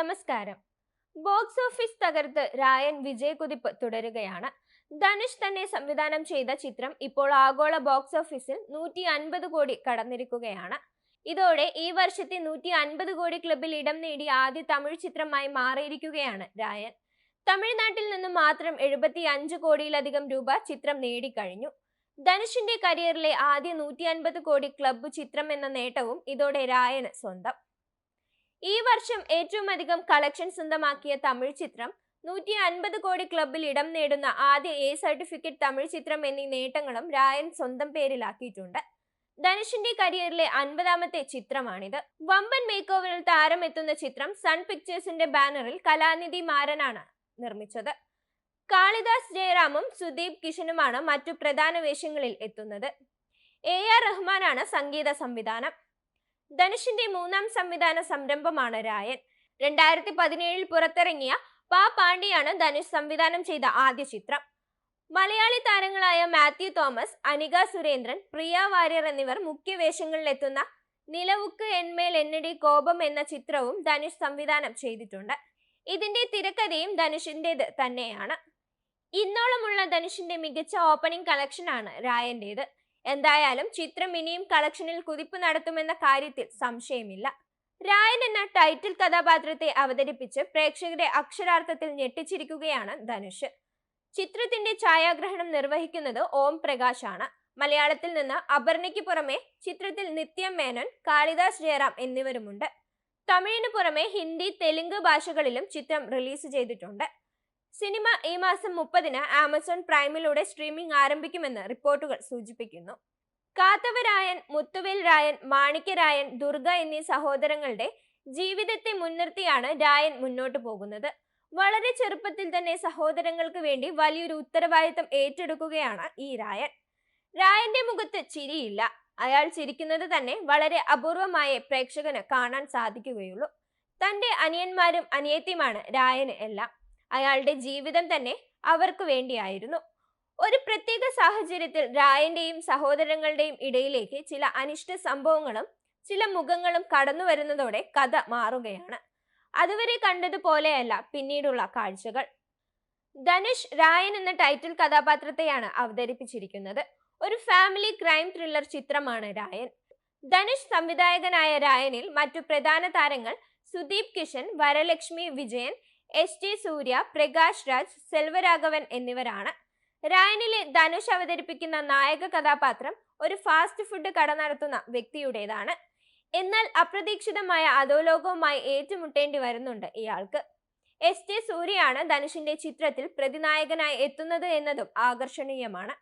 നമസ്കാരം. Box office തകർത്ത് രായൻ വിജയകുതിപ്പ് തുടരുകയാണ്. ധനുഷ് തന്നെ സംവിധാനം ചെയ്ത ചിത്രം ഇപ്പോൾ ആഗോള ബോക്സ് ഓഫീസിൽ നൂറ്റി അൻപത് കോടി കടന്നിരിക്കുകയാണ്. ഇതോടെ ഈ വർഷത്തെ നൂറ്റി അൻപത് കോടി ക്ലബിൽ ഇടം നേടി ആദ്യ തമിഴ് ചിത്രമായി മാറിയിരിക്കുകയാണ് രായൻ. തമിഴ്നാട്ടിൽ നിന്ന് മാത്രം എഴുപത്തി അഞ്ച് കോടിയിലധികം രൂപ ചിത്രം നേടിക്കഴിഞ്ഞു. ധനുഷിന്റെ കരിയറിലെ ആദ്യ നൂറ്റി അൻപത് കോടി ക്ലബ്ബ് ചിത്രം എന്ന നേട്ടവും ഇതോടെ രായന് സ്വന്തം. ഈ വർഷം ഏറ്റവും അധികം കളക്ഷൻ സ്വന്തമാക്കിയ തമിഴ് ചിത്രം നൂറ്റി അൻപത് കോടി ക്ലബിൽ ഇടം നേടുന്ന ആദ്യ എ സർട്ടിഫിക്കറ്റ് തമിഴ് ചിത്രം എന്നീ നേട്ടങ്ങളും രായൻ സ്വന്തം പേരിലാക്കിയിട്ടുണ്ട്. ധനുഷിന്റെ കരിയറിലെ അൻപതാമത്തെ ചിത്രമാണിത്. വമ്പൻ മേക്ക് ഓവറിൽ താരം എത്തുന്ന ചിത്രം സൺ പിക്ചേഴ്സിന്റെ ബാനറിൽ കലാനിധി മാരനാണ് നിർമ്മിച്ചത്. കാളിദാസ് ജയറാമും സുദീപ് കിഷനുമാണ് മറ്റു പ്രധാന വേഷങ്ങളിൽ എത്തുന്നത്. എ ആർ റഹ്മാനാണ് സംഗീത സംവിധാനം. ധനുഷിന്റെ മൂന്നാം സംവിധാന സംരംഭമാണ് രായൻ. രണ്ടായിരത്തി പതിനേഴിൽ പുറത്തിറങ്ങിയ പാ പാണ്ഡിയാണ് ധനുഷ് സംവിധാനം ചെയ്ത ആദ്യ ചിത്രം. മലയാളി താരങ്ങളായ മാത്യു തോമസ് അനിക സുരേന്ദ്രൻ പ്രിയ വാര്യർ എന്നിവർ മുഖ്യ വേഷങ്ങളിലെത്തുന്ന നിലവുക്ക് എന്മേൽ എന്നടി കോപം എന്ന ചിത്രവും ധനുഷ് സംവിധാനം ചെയ്തിട്ടുണ്ട്. ഇതിന്റെ തിരക്കഥയും ധനുഷിന്റേത് തന്നെയാണ്. ഇന്നോളമുള്ള ധനുഷിന്റെ മികച്ച ഓപ്പണിംഗ് കളക്ഷനാണ് രായന്റേത്. എന്തായാലും ചിത്രം ഇനിയും കളക്ഷനിൽ കുതിപ്പ് നടത്തുമെന്ന കാര്യത്തിൽ സംശയമില്ല. രായൻ എന്ന ടൈറ്റിൽ കഥാപാത്രത്തെ അവതരിപ്പിച്ച് പ്രേക്ഷകരെ അക്ഷരാർത്ഥത്തിൽ ഞെട്ടിച്ചിരിക്കുകയാണ് ധനുഷ്. ചിത്രത്തിന്റെ ഛായാഗ്രഹണം നിർവഹിക്കുന്നത് ഓം പ്രകാശ് ആണ്. മലയാളത്തിൽ നിന്ന് അപർണയ്ക്ക് പുറമെ ചിത്രത്തിൽ നിത്യം മേനോൻ കാളിദാസ് ജയറാം എന്നിവരുമുണ്ട്. തമിഴിന് പുറമെ ഹിന്ദി തെലുങ്ക് ഭാഷകളിലും ചിത്രം റിലീസ് ചെയ്തിട്ടുണ്ട്. സിനിമ ഈ മാസം മുപ്പതിന് ആമസോൺ പ്രൈമിലൂടെ സ്ട്രീമിംഗ് ആരംഭിക്കുമെന്ന് റിപ്പോർട്ടുകൾ സൂചിപ്പിക്കുന്നു. കാത്തവരായൻ മുത്തുവേൽ രായൻ മാണിക്യരായൻ ദുർഗ എന്നീ സഹോദരങ്ങളുടെ ജീവിതത്തെ മുൻനിർത്തിയാണ് രായൻ മുന്നോട്ടു പോകുന്നത്. വളരെ ചെറുപ്പത്തിൽ തന്നെ സഹോദരങ്ങൾക്ക് വേണ്ടി വലിയൊരു ഉത്തരവാദിത്തം ഏറ്റെടുക്കുകയാണ് ഈ രായൻ. രായന്റെ മുഖത്ത് ചിരിയില്ല. അയാൾ ചിരിക്കുന്നത് തന്നെ വളരെ അപൂർവമായ പ്രേക്ഷകന് കാണാൻ സാധിക്കുകയുള്ളൂ. തന്റെ അനിയന്മാരും അനിയത്തിയുമാണ് രായന് എല്ലാം. അയാളുടെ ജീവിതം തന്നെ അവർക്ക് വേണ്ടിയായിരുന്നു. ഒരു പ്രത്യേക സാഹചര്യത്തിൽ രായന്റെയും സഹോദരങ്ങളുടെയും ഇടയിലേക്ക് ചില അനിഷ്ട സംഭവങ്ങളും ചില മുഖങ്ങളും കടന്നു വരുന്നതോടെ കഥ മാറുകയാണ്. അതുവരെ കണ്ടതുപോലെയല്ല പിന്നീടുള്ള കാഴ്ചകൾ. ധനുഷ് രായൻ എന്ന ടൈറ്റിൽ കഥാപാത്രത്തെയാണ് അവതരിപ്പിച്ചിരിക്കുന്നത്. ഒരു ഫാമിലി ക്രൈം ത്രില്ലർ ചിത്രമാണ് രായൻ. ധനുഷ് സംവിധായകനായ രായനിൽ മറ്റു പ്രധാന താരങ്ങൾ സുദീപ് കിഷൻ വരലക്ഷ്മി വിജയൻ എസ് ടി സൂര്യ പ്രകാശ് രാജ് സെൽവരാഘവൻ എന്നിവരാണ്. രായനിലെ ധനുഷ് അവതരിപ്പിക്കുന്ന നായക കഥാപാത്രം ഒരു ഫാസ്റ്റ് ഫുഡ് കട നടത്തുന്ന വ്യക്തിയുടേതാണ്. എന്നാൽ അപ്രതീക്ഷിതമായ അധോലോകവുമായി ഏറ്റുമുട്ടേണ്ടി വരുന്നുണ്ട് ഇയാൾക്ക്. എസ് ടി സൂര്യയാണ് ധനുഷിന്റെ ചിത്രത്തിൽ പ്രതിനായകനായി എത്തുന്നത് എന്നതും ആകർഷണീയമാണ്.